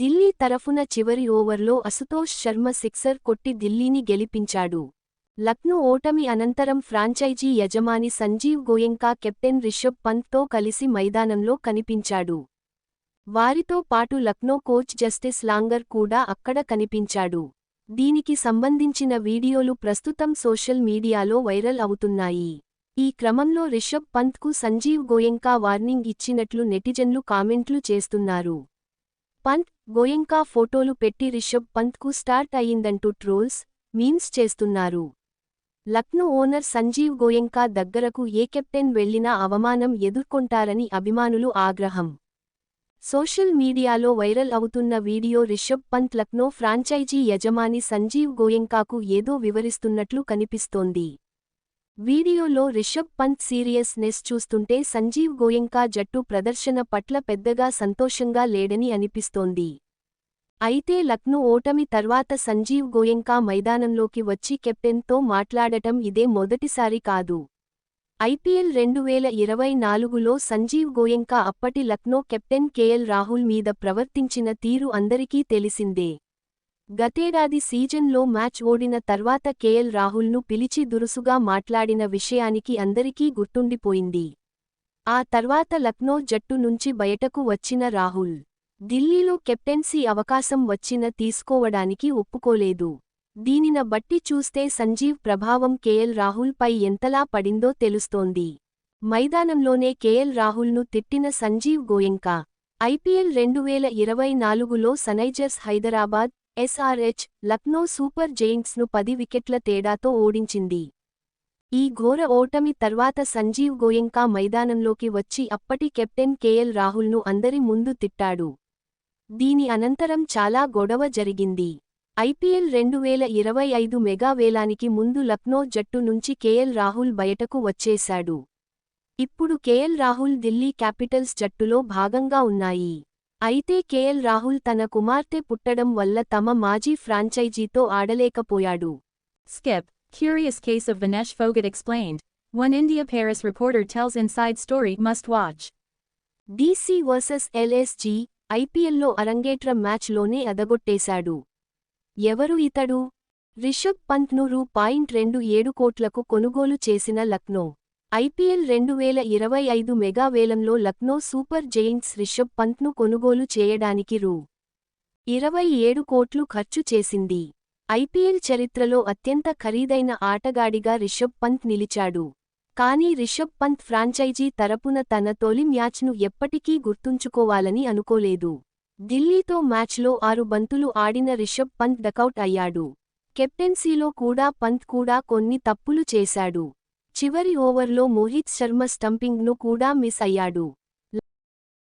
ఢిల్లీ తరఫున చివరి ఓవర్లో అసుతోష్ శర్మ సిక్సర్ కొట్టి ఢిల్లీని గెలిపించాడు. లక్నో ఓటమి అనంతరం ఫ్రాంచైజీ యజమాని సంజీవ్ గోయెంకా కెప్టెన్ రిషబ్ పంత్తో కలిసి మైదానంలో కనిపించాడు. వారితో పాటు లక్నో కోచ్ జస్టిస్ లాంగర్ కూడా అక్కడ కనిపించాడు. దీనికి సంబంధించిన వీడియోలు ప్రస్తుతం సోషల్ మీడియాలో వైరల్ అవుతున్నాయి. ఈ క్రమంలో రిషబ్ పంత్కు సంజీవ్ గోయెంకా వార్నింగ్ ఇచ్చినట్లు నెటిజన్లు కామెంట్లు చేస్తున్నారు. పంత్ గోయంకా ఫోటోలు పెట్టి రిషబ్ పంత్కు స్టార్ట్ అయ్యిందంటూ ట్రోల్స్ మీమ్స్ చేస్తున్నారు. లక్నో ఓనర్ సంజీవ్ గోయంకా దగ్గరకు ఏ కెప్టెన్ వెళ్ళినా అవమానం ఎదుర్కొంటారని అభిమానులు ఆగ్రహం. సోషల్ మీడియాలో వైరల్ అవుతున్న వీడియో రిషబ్ పంత్ లక్నో ఫ్రాంచైజీ యజమాని సంజీవ్ గోయంకాకు ఏదో వివరిస్తున్నట్లు కనిపిస్తోంది. వీడియోలో రిషబ్ పంత్ సీరియస్ నెస్ చూస్తుంటే సంజీవ్ గోయంకా జట్టు ప్రదర్శన పట్ల పెద్దగా సంతోషంగా లేడని అనిపిస్తోంది. అయితే లక్నో ఓటమి తర్వాత సంజీవ్ గోయంకా మైదానంలోకి వచ్చి కెప్టెన్తో మాట్లాడటం ఇదే మొదటిసారి కాదు. ఐపీఎల్ రెండు వేల ఇరవై నాలుగులో సంజీవ్ గోయంకా అప్పటి లక్నో కెప్టెన్ కేఎల్ రాహుల్ మీద ప్రవర్తించిన తీరు అందరికీ తెలిసిందే. గతేడాది సీజన్లో మ్యాచ్ ఓడిన తర్వాత కేఎల్ రాహుల్ను పిలిచి దురుసుగా మాట్లాడిన విషయానికి అందరికీ గుర్తుండిపోయింది. ఆ తర్వాత లక్నో జట్టు నుంచి బయటకు వచ్చిన రాహుల్ ఢిల్లీలో కెప్టెన్సీ అవకాశం వచ్చిన తీసుకోవడానికి ఒప్పుకోలేదు. దీనిన బట్టి చూస్తే సంజీవ్ ప్రభావం కేఎల్ రాహుల్పై ఎంతలా పడిందో తెలుస్తోంది. మైదానంలోనే కేఎల్ రాహుల్ను తిట్టిన సంజీవ్ గోయెంకా ఐపీఎల్ రెండు వేల ఇరవై నాలుగులో Sunrisers Hyderabad SRH Lucknow super జెయింట్స్ను పది వికెట్ల తేడాతో ఓడించింది. ఈ ఘోర ఓటమి తర్వాత సంజీవ్ గోయంకా మైదానంలోకి వచ్చి అప్పటి కెప్టెన్ కేఎల్ రాహుల్ను అందరి ముందు తిట్టాడు. దీని అనంతరం చాలా గొడవ జరిగింది. ఐపీఎల్ రెండు వేల ఇరవై ఐదు మెగా వేలానికి ముందు లక్నో జట్టు నుంచి కేఎల్ రాహుల్ బయటకు వచ్చేశాడు. ఇప్పుడు కేఎల్ రాహుల్ ఢిల్లీ క్యాపిటల్స్ జట్టులో భాగంగా ఉన్నాయి. అయితే కేఎల్ రాహుల్ తన కుమార్తె పుట్టడం వల్ల తమ మాజీ ఫ్రాంచైజీతో ఆడలేకపోయాడు. Skip, curious case of Vinesh Foghat explained. One India Paris reporter tells inside story must watch. DC versus LSG ఐపీఎల్లో అరంగేట్ర మ్యాచ్లోనే అదగొట్టేశాడు. ఎవరు ఇతడు? రిషబ్ పంత్ను రూ. పాయింట్ రెండు ఏడు కోట్లకు కొనుగోలు చేసిన లక్నో. ఐపీఎల్ రెండు వేల ఇరవై ఐదు మెగా వేలంలో లక్నో సూపర్ జెయింట్స్ రిషబ్ పంత్ను కొనుగోలు చేయడానికి రూ. ఇరవై ఏడు కోట్లు ఖర్చు చేసింది. ఐపీఎల్ చరిత్రలో అత్యంత ఖరీదైన ఆటగాడిగా రిషబ్ పంత్ నిలిచాడు. కానీ రిషబ్ పంత్ ఫ్రాంచైజీ తరపున తన తొలి మ్యాచ్ను ఎప్పటికీ గుర్తుంచుకోవాలని అనుకోలేదు. ఢిల్లీతో మ్యాచ్లో ఆరు బంతులు ఆడిన రిషబ్ పంత్ డకౌట్ అయ్యాడు. కెప్టెన్సీలో కూడా పంత్ కూడా కొన్ని తప్పులు చేశాడు. చివరి ఓవర్లో మోహిత్ శర్మ స్టంపింగ్ను కూడా మిస్ అయ్యాడు.